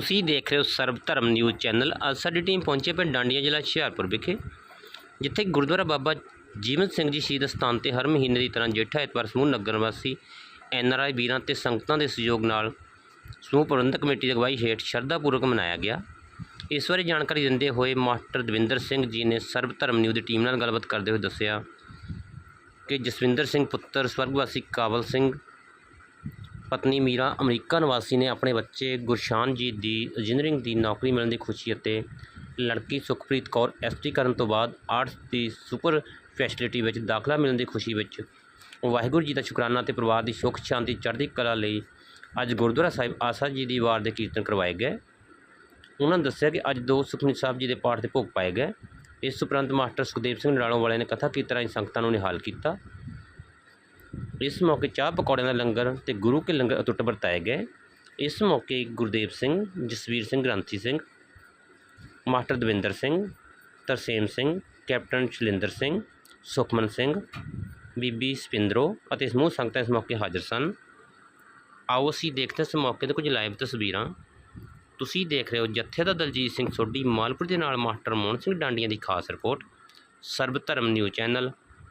ਤੁਸੀਂ ਦੇਖ ਰਹੇ ਹੋ ਸਰਬ ਧਰਮ ਨਿਊਜ਼ ਚੈਨਲ। ਅੱਜ ਸਾਡੀ ਟੀਮ ਪਹੁੰਚੇ ਪਿੰਡ ਡਾਂਡੀਆਂ ਜ਼ਿਲ੍ਹਾ ਹੁਸ਼ਿਆਰਪੁਰ ਵਿਖੇ, ਜਿੱਥੇ ਗੁਰਦੁਆਰਾ ਬਾਬਾ ਜੀਵਨ ਸਿੰਘ ਜੀ ਸ਼ਹੀਦ ਸਥਾਨ ਤੇ ਹਰ ਮਹੀਨੇ ਦੀ ਤਰ੍ਹਾਂ ਜੇਠਾ ਐਤਵਾਰ ਸਮੂਹ ਨਗਰ ਵਾਸੀ ਐਨ ਆਰ ਆਈ ਵੀਰਾਂ ਤੇ ਸੰਗਤਾਂ ਦੇ ਸਹਿਯੋਗ ਨਾਲ ਸਮੂਹ ਪ੍ਰਬੰਧਕ ਕਮੇਟੀ ਦੀ ਅਗਵਾਈ ਹੇਠ ਸ਼ਰਧਾਪੂਰਵਕ ਮਨਾਇਆ ਗਿਆ। ਇਸ ਬਾਰੇ ਜਾਣਕਾਰੀ ਦਿੰਦੇ ਹੋਏ ਮਾਸਟਰ ਦਵਿੰਦਰ ਸਿੰਘ ਜੀ ਨੇ ਸਰਬ ਧਰਮ ਨਿਊਜ਼ ਦੀ ਟੀਮ ਨਾਲ ਗੱਲਬਾਤ ਕਰਦੇ ਹੋਏ ਦੱਸਿਆ ਕਿ ਜਸਵਿੰਦਰ ਸਿੰਘ ਪੁੱਤਰ ਸਵਰਗਵਾਸੀ ਕਾਬਲ ਸਿੰਘ ਪਤਨੀ ਮੀਰਾ ਅਮਰੀਕਾ ਨਿਵਾਸੀ ਨੇ ਆਪਣੇ ਬੱਚੇ ਗੁਰਸ਼ਾਨ ਜੀ ਦੀ ਇੰਜੀਨੀਅਰਿੰਗ ਦੀ ਨੌਕਰੀ ਮਿਲਣ ਦੀ ਖੁਸ਼ੀ ਅਤੇ ਲੜਕੀ ਸੁਖਪ੍ਰੀਤ ਕੌਰ ਐਸਟੀ ਕਰਨ ਤੋਂ ਬਾਅਦ ਆਰਟਸ ਦੀ ਸੁਪਰ ਫੈਸਿਲਿਟੀ ਵਿੱਚ ਦਾਖਲਾ ਮਿਲਣ ਦੀ ਖੁਸ਼ੀ ਵਿੱਚ ਵਾਹਿਗੁਰੂ ਜੀ ਦਾ ਸ਼ੁਕਰਾਨਾ ਤੇ ਪਰਿਵਾਰ ਦੀ ਸੁੱਖ, ਸ਼ਾਂਤੀ, ਚੜ੍ਹਦੀ ਕਲਾ ਲਈ ਅੱਜ ਗੁਰਦੁਆਰਾ ਸਾਹਿਬ ਆਸਾ ਜੀ ਦੀ ਵਾਰ ਦੇ ਕੀਰਤਨ ਕਰਵਾਏ ਗਏ। ਉਹਨਾਂ ਨੇ ਦੱਸਿਆ ਕਿ ਅੱਜ ਦੋ ਸੁਖਮਨੀ ਸਾਹਿਬ ਜੀ ਦੇ ਪਾਠ ਦੇ ਭੋਗ ਪਾਏ ਗਏ। ਇਸ ਉਪਰੰਤ ਮਾਸਟਰ ਸੁਖਦੇਵ ਸਿੰਘ ਨਰਾਲੋਂ ਵਾਲਿਆਂ ਨੇ ਕਥਾ ਕੀਰਤਨ ਰਾਹੀਂ ਸੰਗਤਾਂ ਨੂੰ ਨਿਹਾਲ ਕੀਤਾ। ਇਸ ਮੌਕੇ ਚਾਹ ਪਕੌੜਿਆਂ ਦਾ ਲੰਗਰ ਤੇ ਗੁਰੂ ਕੇ ਲੰਗਰ ਅਟੁੱਟ ਵਰਤਾਏ ਗਏ। ਇਸ ਮੌਕੇ ਗੁਰਦੇਵ ਸਿੰਘ, ਜਸਵੀਰ ਸਿੰਘ ਗ੍ਰੰਥੀ ਸਿੰਘ, ਮਾਸਟਰ ਦਵਿੰਦਰ ਸਿੰਘ, ਤਰਸੇਮ ਸਿੰਘ, ਕੈਪਟਨ ਸ਼ਲਿੰਦਰ ਸਿੰਘ, ਸੁਖਮਨ ਸਿੰਘ, ਬੀਬੀ ਸਪਿੰਦਰੋ ਅਤੇ ਸਮੂਹ ਸੰਗਤਾਂ ਇਸ ਮੌਕੇ ਹਾਜ਼ਰ ਸਨ। ਆਓ ਅਸੀਂ ਦੇਖਦੇ ਇਸ ਮੌਕੇ ਤੇ ਕੁਝ ਲਾਈਵ ਤਸਵੀਰਾਂ। ਤੁਸੀਂ ਦੇਖ ਰਹੇ ਹੋ ਜੱਥੇ ਦਾ ਦਲਜੀਤ ਸਿੰਘ ਸੋਢੀ, ਮਾਲਪੁਰ ਦੇ ਨਾਲ ਮਾਸਟਰ ਮੋਹਨ ਸਿੰਘ ਡਾਂਡੀਆਂ ਦੀ ਖਾਸ ਰਿਪੋਰਟ। ਸਰਬ ਧਰਮ ਨਿਊਜ਼ ਚੈਨਲ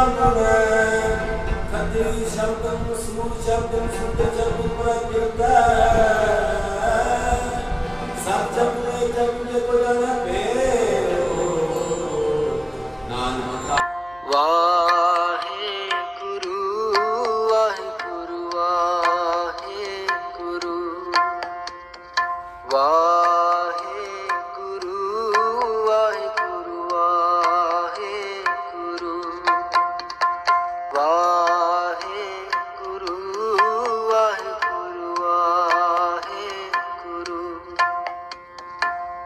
ਸ਼ਬਦੰ ਰਾਮਨੇ ਖੱਤੀ ਸ਼ਬਦੰ ਸਮੂਹ ਸ਼ਬਦੰ ਸੁਧ ਸ਼ਬਦ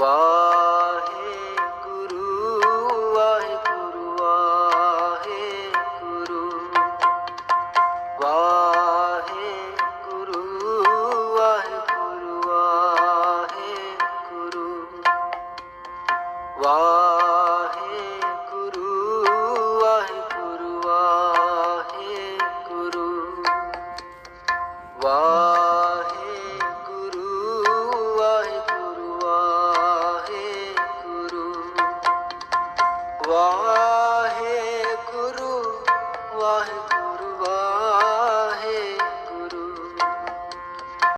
ਵਾਹ ਵਾਹਿਗੁਰੂ ਵਾਹਿਗੁਰੂ ਵਾਹਿਗੁਰੂ। ਵਾਹਿਗੁਰੂ ਵਾਹਿਗੁਰੂ ਵਾਹਿਗੁਰੂ। ਵਾਹਿਗੁਰੂ ਵਾਹਿਗੁਰੂ। ਵਾਹਿਗੁਰੂ